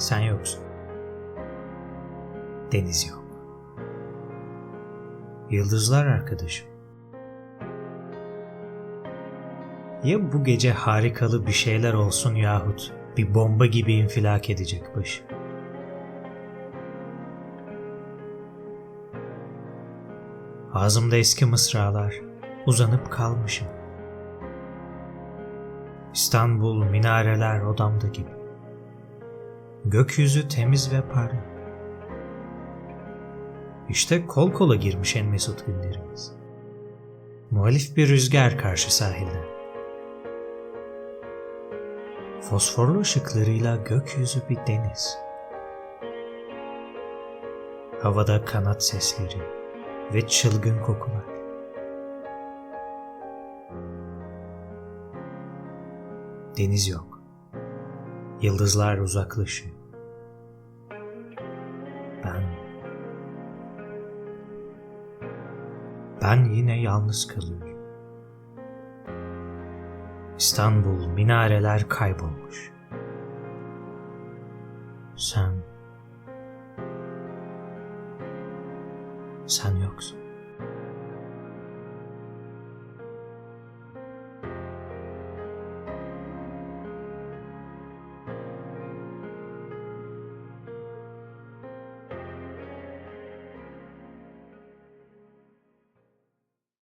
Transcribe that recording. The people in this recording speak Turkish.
Sen yoksun. Deniz yok. Yıldızlar arkadaşım. Ya bu gece harikalı bir şeyler olsun yahut bir bomba gibi infilak edecek başı. Ağzımda eski mısralar, uzanıp kalmışım. İstanbul minareler odamda gibi. Gökyüzü temiz ve parlak. İşte kol kola girmiş en mesut günlerimiz. Muhalif bir rüzgar karşı sahilden. Fosforlu ışıklarıyla gökyüzü bir deniz. Havada kanat sesleri ve çılgın kokular. Deniz yok. Yıldızlar uzaklaşıyor. Ben ben yine yalnız kalıyorum. İstanbul minareler kaybolmuş. Sen sen yoksun.